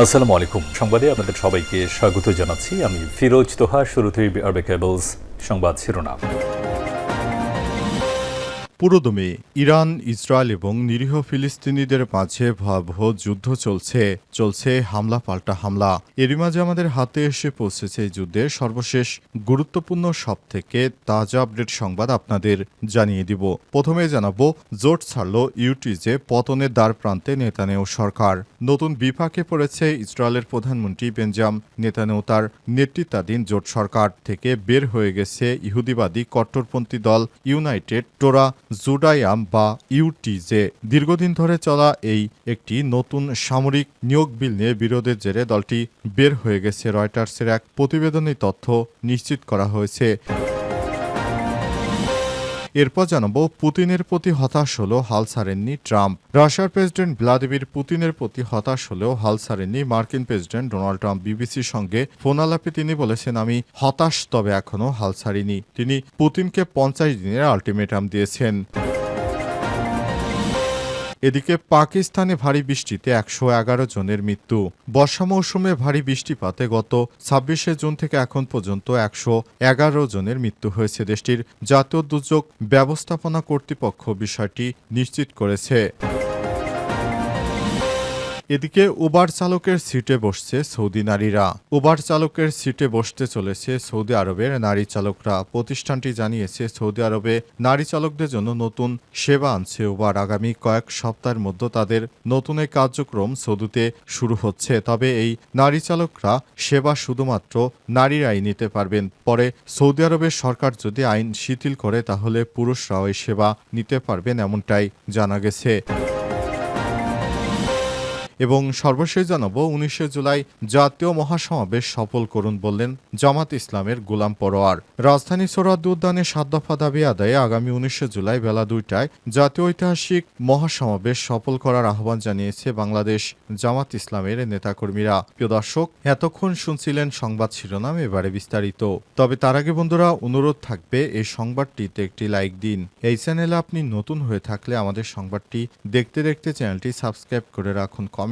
আসসালামু আলাইকুম। সংবাদে আপনাদের সবাইকে স্বাগত জানাচ্ছি। আমি ফিরোজ তোহা শুরুতেই আরবে কেবলস সংবাদ শিরোনাম। পুরোদমে ইরান, ইসরায়েল এবং নিরীহ ফিলিস্তিনিদের মাঝে ভয়াবহ যুদ্ধ চলছে। চলছে হামলা, পাল্টা হামলা। এরই মাঝে আমাদের হাতে এসে পৌঁছেছে এই যুদ্ধের সর্বশেষ গুরুত্বপূর্ণ সব থেকে তাজা আপডেট সংবাদ আপনাদের জানিয়ে দিব। প্রথমে জানাব, জোট ছাড়ল ইউটিজে পতনের দ্বার প্রান্তে নেতানেও সরকার। নতুন বিপাকে পড়েছে ইসরায়েলের প্রধানমন্ত্রী বেঞ্জাম নেতানেও তার নেতৃত্বাধীন জোট সরকার থেকে বের হয়ে গেছে ইহুদিবাদী কট্টরপন্থী দল ইউনাইটেড, টোরা জুডায়াম বা ইউটিজে। দীর্ঘদিন ধরে চলা এই একটি নতুন সামরিক নিয়োগ বিল নিয়ে বিরোধের জেরে দলটি বের হয়ে গেছে রয়টার্সের এক প্রতিবেদনী তথ্য নিশ্চিত করা হয়েছে। এরপর জানাব, পুতিনের প্রতি হতাশ হলো হাল ছাড়েননি ট্রাম্প। রাশিয়ার প্রেসিডেন্ট ভ্লাদিমির পুতিনের প্রতি হতাশ হলেও হাল ছাড়েননি মার্কিন প্রেসিডেন্ট ডোনাল্ড ট্রাম্প। বিবিসির সঙ্গে ফোনালাপে তিনি বলেছেন, আমি হতাশ, তবে এখনও হাল ছাড়িনি। তিনি পুতিনকে পঞ্চাশ দিনের আলটিমেটাম দিয়েছেন। এদিকে পাকিস্তানে ভারী বৃষ্টিতে একশো এগারো জনের মৃত্যু। বর্ষা মৌসুমে ভারী বৃষ্টিপাতে গত ছাব্বিশে জুন থেকে এখন পর্যন্ত একশো এগারো জনের মৃত্যু হয়েছে দেশটির। জাতীয় দুর্যোগ ব্যবস্থাপনা কর্তৃপক্ষ বিষয়টি নিশ্চিত করেছে। এদিকে উবার চালকের সিটে বসছে সৌদি নারীরা। উবার চালকের সিটে বসতে চলেছে সৌদি আরবের নারী চালকরা। প্রতিষ্ঠানটি জানিয়েছে, সৌদি আরবে নারী চালকদের জন্য নতুন সেবা আনছে উবার। আগামী কয়েক সপ্তাহের মধ্যে তাদের নতুন এই কার্যক্রম সৌদিতে শুরু হচ্ছে। তবে এই নারী চালকরা সেবা শুধুমাত্র নারীরাই নিতে পারবেন। পরে সৌদি আরবের সরকার যদি আইন শিথিল করে, তাহলে পুরুষরাও এই সেবা নিতে পারবেন, এমনটাই জানা গেছে। এবং সর্বশেষ জানাব, উনিশে জুলাই জাতীয় মহাসমাবেশ সফল করুন বললেন জামাত ইসলামের গোলাম পরোয়ার। রাজধানী সোরাদ উদ্যানে সাত দফা দাবি আদায়ে আগামী উনিশে জুলাই বেলা দুইটায় জাতীয় ঐতিহাসিক মহাসমাবেশ সফল করার আহ্বান জানিয়েছে বাংলাদেশ জামাত ইসলামের নেতাকর্মীরা। প্রিয় দর্শক, এতক্ষণ শুনছিলেন সংবাদ শিরোনাম, এবারে বিস্তারিত। তবে তার আগে বন্ধুরা, অনুরোধ থাকবে এই সংবাদটিতে একটি লাইক দিন। এই চ্যানেলে আপনি নতুন হয়ে থাকলে আমাদের সংবাদটি দেখতে দেখতে চ্যানেলটি সাবস্ক্রাইব করে রাখুন, কমেন্ট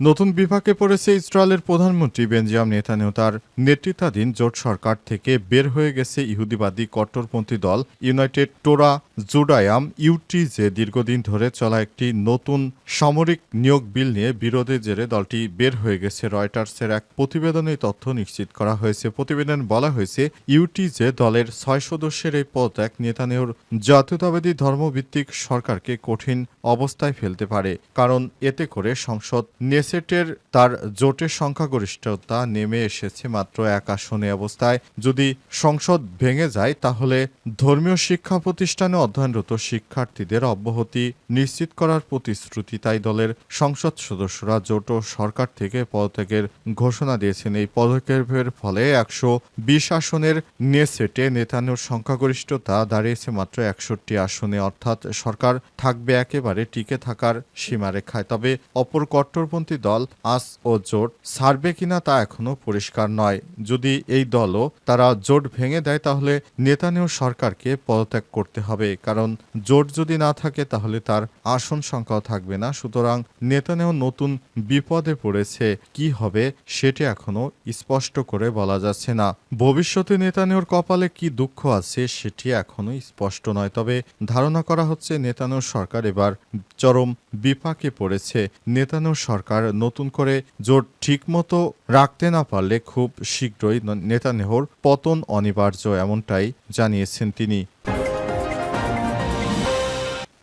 নতুন বিভাগে পড়েছে ইসরায়েলের প্রধানমন্ত্রী বেঞ্জিয়াম নেতানিয়াহু। তার নেতৃত্বাধীন জোট সরকার থেকে বের হয়ে গেছে ইহুদিবাদী কট্টরপন্থী দল ইউনাইটেড টোরা জুডায়াম, ইউটিজে। দীর্ঘদিন ধরে চলা একটি নতুন সামরিক নিয়োগ বিল নিয়ে বিরোধের জেরে দলটি বের হয়ে গেছে। রয়টার্সের এক প্রতিবেদনে তথ্য নিশ্চিত করা হয়েছে। প্রতিবেদন বলা হয়েছে, ইউটিজে দলের ছয় সদস্যের এই পদ এক নেতানিয়াহুর জাতীয়তাবাদী ধর্মভিত্তিক সরকারকে কঠিন অবস্থায় ফেলতে পারে, কারণ এতে করে সংসদ নেসেটের তার জোটের সংখ্যাগরিষ্ঠতা নেমে এসেছে মাত্র এক আসনে অবস্থায়। যদি সংসদ ভেঙে যায়, তাহলে ধর্মীয় শিক্ষা প্রতিষ্ঠানে অধ্যয়নরত শিক্ষার্থীদের অব্যাহতি নিশ্চিত করার প্রতিশ্রুতি তাই দলের সংসদ সদস্যরা জোট ও সরকার থেকে পদত্যাগের ঘোষণা দিয়েছেন। এই পদক্ষেপের ফলে একশো বিশ আসনের নেসেটে নেতানোর সংখ্যাগরিষ্ঠতা দাঁড়িয়েছে মাত্র একষট্টি আসনে। অর্থাৎ সরকার থাকবে একেবারে টিকে থাকার সীমারেখায়। তবে অপর কট্টরপন্থী দল, আস ও জোট ছাড়বে কিনা তা এখনও পরিষ্কার নয়। যদি এই দলও তারা জোট ভেঙে দেয়, তাহলে নেতানিয়াহু সরকারকে পদত্যাগ করতে হবে। কারণ জোট যদি না থাকে, তাহলে তার আসন সংখ্যাও থাকবে না। সুতরাং নেতানিয়াহু নতুন বিপদে পড়েছে। কি হবে সেটি এখনও স্পষ্ট করে বলা যাচ্ছে না। ভবিষ্যতে নেতানিয়াহুর কপালে কি দুঃখ আছে, সেটি এখনও স্পষ্ট নয়। তবে ধারণা করা হচ্ছে, নেতানিয়াহু সরকার এবার চরম বিপাকে পড়েছে। নেতানিয়াহু সরকার নতুন করে জোট ঠিকমতো রাখতে না পারলে খুব শীঘ্রই নেতানিয়াহুর পতন অনিবার্য এমনটাই জানিয়েছেন তিনি।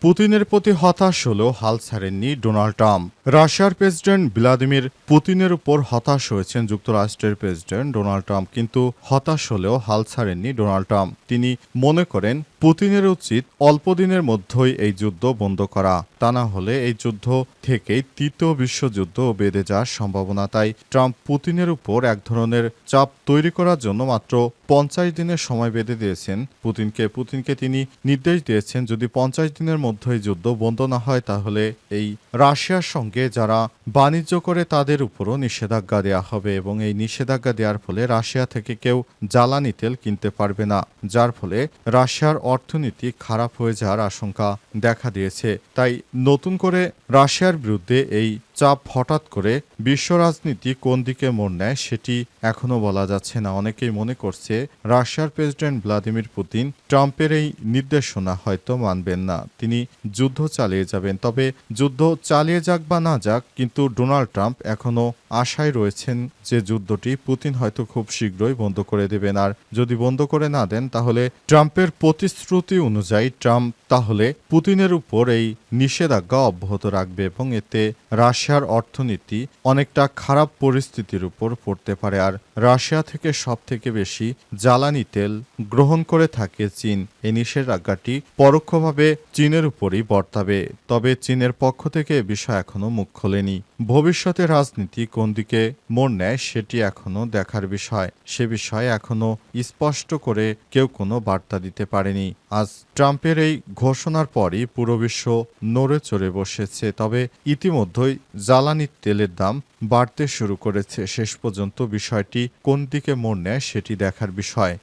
পুতিনের প্রতি হতাশ হলেও হাল ছাড়েননি ডোনাল্ড ট্রাম্প। রাশিয়ার প্রেসিডেন্ট ভ্লাদিমির পুতিনের উপর হতাশ হয়েছেন যুক্তরাষ্ট্রের প্রেসিডেন্ট ডোনাল্ড ট্রাম্প, কিন্তু হতাশ হলেও হাল ছাড়েননি ডোনাল্ড ট্রাম্প। তিনি মনে করেন পুতিনের উচিত অল্প দিনের মধ্যেই এই যুদ্ধ বন্ধ করা। তা না হলে এই যুদ্ধ থেকেই তৃতীয় বিশ্বযুদ্ধ বেঁধে যাওয়ার সম্ভাবনা। তাই ট্রাম্প পুতিনের উপর এক ধরনের চাপ তৈরি করার জন্য মাত্র পঞ্চাশ দিনের সময় বেঁধে দিয়েছেন পুতিনকে। পুতিনকে তিনি নির্দেশ দিয়েছেন, যদি পঞ্চাশ দিনের মধ্যে যুদ্ধ বন্ধ না হয়, তাহলে এই রাশিয়ার সঙ্গে যারা বাণিজ্য করে তাদের উপরও নিষেধাজ্ঞা দেওয়া হবে এবং এই নিষেধাজ্ঞা দেওয়ার ফলে রাশিয়া থেকে কেউ জ্বালানি তেল কিনতে পারবে না। যার ফলে রাশিয়ার অর্থনীতি খারাপ হয়ে যাওয়ার আশঙ্কা দেখা দিয়েছে। তাই নতুন করে রাশিয়ার বিরুদ্ধে এই চাপ হঠাৎ করে বিশ্ব রাজনীতি কোন দিকে মোড় নেয় সেটি এখনও বলা যাচ্ছে না। অনেকেই মনে করছে রাশিয়ার প্রেসিডেন্ট ভ্লাদিমির পুতিন ট্রাম্পের এই নির্দেশনা হয়তো মানবেন না। তিনি যুদ্ধ চালিয়ে যাবেন। তবে যুদ্ধ চালিয়ে যাক বা না যাক, কিন্তু ডোনাল্ড ট্রাম্প এখনও আশায় রয়েছেন যে যুদ্ধটি পুতিন হয়তো খুব শীঘ্রই বন্ধ করে দেবেন। আর যদি বন্ধ করে না দেন, তাহলে ট্রাম্পের প্রতিশ্রুতি অনুযায়ী ট্রাম্প তাহলে পুতিনের উপর এই নিষেধাজ্ঞা অব্যাহত রাখবে এবং এতে রাশিয়ার অর্থনীতি অনেকটা খারাপ পরিস্থিতির উপর পড়তে পারে। আর রাশিয়া থেকে সব থেকে বেশি জ্বালানি তেল গ্রহণ করে থাকে চীন। এই নিষেধাজ্ঞাটি পরোক্ষভাবে চীনের উপরই বর্তাবে। তবে চীনের পক্ষ থেকে এ বিষয় এখনও মুখ খোলেনি। ভবিষ্যতে রাজনীতি কোন দিকে মোড় নেয় সেটি এখনও দেখার বিষয়। সে বিষয়ে এখনও স্পষ্ট করে কেউ কোনো বার্তা দিতে পারেনি। আজ ট্রাম্পের এই ঘোষণার পরই পুরো বিশ্ব নড়ে চড়ে বসেছে। তবে ইতিমধ্যেই জ্বালানি তেলের দাম বাড়তে শুরু করেছে। শেষ পর্যন্ত বিষয়টি কোন দিকে মোড় নেয় সেটি দেখার বিষয়।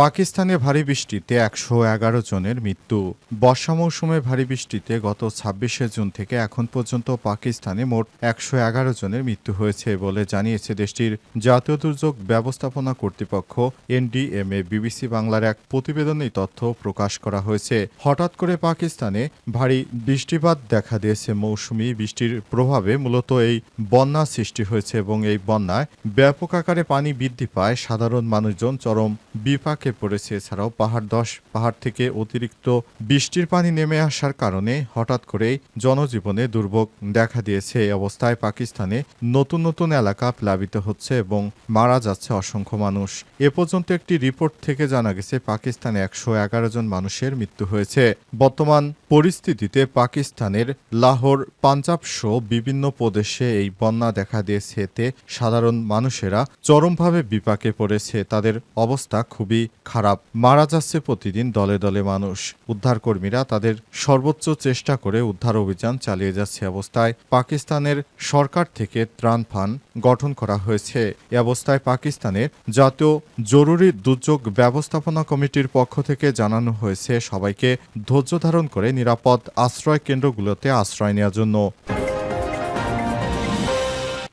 পাকিস্তানে ভারী বৃষ্টিতে একশো এগারো জনের মৃত্যু। বর্ষা মৌসুমে ভারী বৃষ্টিতে গত ছাব্বিশে জুন থেকে এখন পর্যন্ত পাকিস্তানে মোট একশো এগারো জনের মৃত্যু হয়েছে বলে জানিয়েছে দেশটির জাতীয় দুর্যোগ ব্যবস্থাপনা কর্তৃপক্ষ, এনডিএমএ, বিবিসি বাংলার এক প্রতিবেদনে তথ্য প্রকাশ করা হয়েছে। হঠাৎ করে পাকিস্তানে ভারী বৃষ্টিপাত দেখা দিয়েছে মৌসুমি বৃষ্টির প্রভাবে। মূলত এই বন্যা সৃষ্টি হয়েছে এবং এই বন্যায় ব্যাপক আকারে পানি বৃদ্ধি পায় সাধারণ মানুষজন। চরম বিপাকে পড়েছে এছাড়াও পাহাড় দশ, পাহাড় থেকে অতিরিক্ত বৃষ্টির পানি নেমে আসার কারণে হঠাৎ করেই জনজীবনে দুর্ভোগ দেখা দিয়েছে। এই অবস্থায় পাকিস্তানে নতুন নতুন এলাকা প্লাবিত হচ্ছে এবং মারা যাচ্ছে অসংখ্য মানুষ। এ পর্যন্ত একটি রিপোর্ট থেকে জানা গেছে, পাকিস্তানে একশো এগারো জন মানুষের মৃত্যু হয়েছে। বর্তমান পরিস্থিতিতে পাকিস্তানের লাহোর পাঞ্জাব সহ বিভিন্ন প্রদেশে এই বন্যা দেখা দিয়েছে। এতে সাধারণ মানুষেরা চরমভাবে বিপাকে পড়েছে। তাদের অবস্থা খুবই খারাপ, মারা যাচ্ছে প্রতিদিন দলে দলে মানুষ। উদ্ধারকর্মীরা তাদের সর্বোচ্চ চেষ্টা করে উদ্ধার অভিযান চালিয়ে যাচ্ছে অবস্থায়। পাকিস্তানের সরকার থেকে ত্রাণ ফান্ড গঠন করা হয়েছে। এ অবস্থায় পাকিস্তানের জাতীয় জরুরি দুর্যোগ ব্যবস্থাপনা কমিটির পক্ষ থেকে জানানো হয়েছে সবাইকে ধৈর্য ধারণ করে নিরাপদ আশ্রয় কেন্দ্রগুলোতে আশ্রয় নেওয়ার জন্য।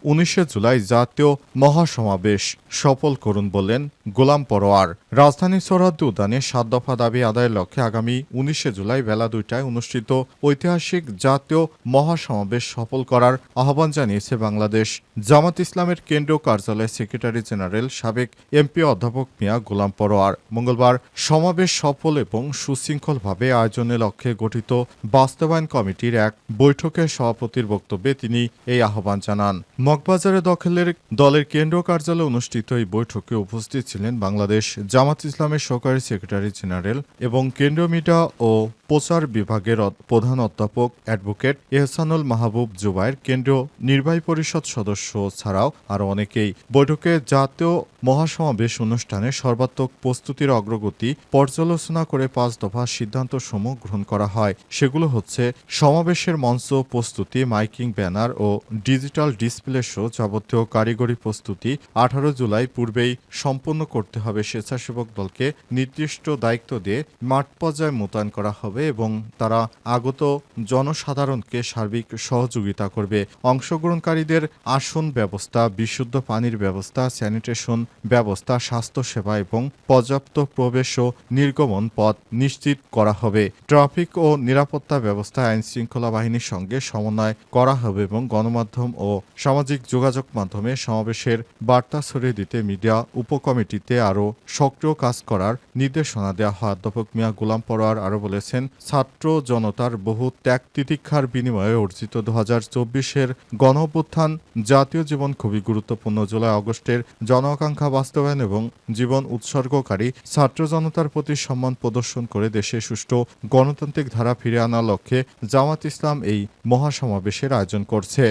উনিশে জুলাই জাতীয় মহাসমাবেশ সফল করুন বললেন গোলাম পরোয়ার। রাজধানী সরহদ্দি উদ্যানে সাত দফা দাবি আদায়ের লক্ষ্যে আগামী উনিশে জুলাই বেলা দুইটায় অনুষ্ঠিত ঐতিহাসিক জাতীয় মহাসমাবেশ সফল করার আহ্বান জানিয়েছে বাংলাদেশ। জামাত ইসলামের কেন্দ্রীয় কার্যালয়ের সেক্রেটারি জেনারেল সাবেক এমপি অধ্যাপক মিয়া গোলাম পরোয়ার। মঙ্গলবার সমাবেশ সফল এবং সুশৃঙ্খলভাবে আয়োজনের লক্ষ্যে গঠিত বাস্তবায়ন কমিটির এক বৈঠকে সভাপতির বক্তব্যে তিনি এই আহ্বান জানান। মগবাজারে দখলের দলের কেন্দ্রীয় কার্যালয়ে অনুষ্ঠিত এই বৈঠকে উপস্থিত ছিলেন বাংলাদেশ জামাত ইসলামের সহকারী সেক্রেটারি জেনারেল এবং কেন্দ্রীয় মিডিয়া ও প্রচার বিভাগের প্রধান অধ্যাপক অ্যাডভোকেট এহসানুল মাহবুব জুবাইর, কেন্দ্রীয় নির্বাহী পরিষদ সদস্য ছাড়াও আরও অনেকেই। বৈঠকে জাতীয় মহাসমাবেশ অনুষ্ঠানে সর্বাত্মক প্রস্তুতির অগ্রগতি পর্যালোচনা করে পাঁচ দফা সিদ্ধান্ত সমূহ গ্রহণ করা হয়। সেগুলো হচ্ছে সমাবেশের মঞ্চ প্রস্তুতি, মাইকিং ব্যানার ও ডিজিটাল ডিসপ্লে শো যাবতীয় কারিগরি প্রস্তুতি আঠারো জুলাই পূর্বেই সম্পন্ন করতে হবে স্বেচ্ছাসেবক দলকে নির্দিষ্ট দায়িত্ব দিয়ে মাঠ পর্যায়ে মোতায়েন করা হবে এবং তারা আগত জনসাধারণকে সার্বিক সহযোগিতা করবে। অংশগ্রহণকারীদের আসন ব্যবস্থা, বিশুদ্ধ পানির ব্যবস্থা, স্যানিটেশন ব্যবস্থা, স্বাস্থ্যসেবা এবং পর্যাপ্ত প্রবেশ ও নির্গমন পথ নিশ্চিত করা হবে। ট্রাফিক ও নিরাপত্তা ব্যবস্থা আইন শৃঙ্খলা বাহিনীর সঙ্গে সমন্বয় করা হবে এবং গণমাধ্যম ও সামাজিক সামাজিক যোগাযোগ মাধ্যমে সমাবেশের বার্তা ছড়িয়ে দিতে মিডিয়া উপকমিটিতে আরও সক্রিয় কাজ করার নির্দেশনা দেওয়া হয়। অধ্যাপক মিয়া গোলাম পরোয়ার আরও বলেছেন, ছাত্র জনতার বহু ত্যাগ তিতিক্ষার বিনিময়ে অর্জিত দু হাজার চব্বিশের গণঅভ্যুত্থান জাতীয় জীবন খুবই গুরুত্বপূর্ণ। জুলাই আগস্টের জন আকাঙ্ক্ষা বাস্তবায়ন এবং জীবন উৎসর্গকারী ছাত্র জনতার প্রতি সম্মান প্রদর্শন করে দেশে সুষ্ঠু গণতান্ত্রিক ধারা ফিরে আনার লক্ষ্যে জামাত ইসলাম এই মহাসমাবেশের আয়োজন করছে।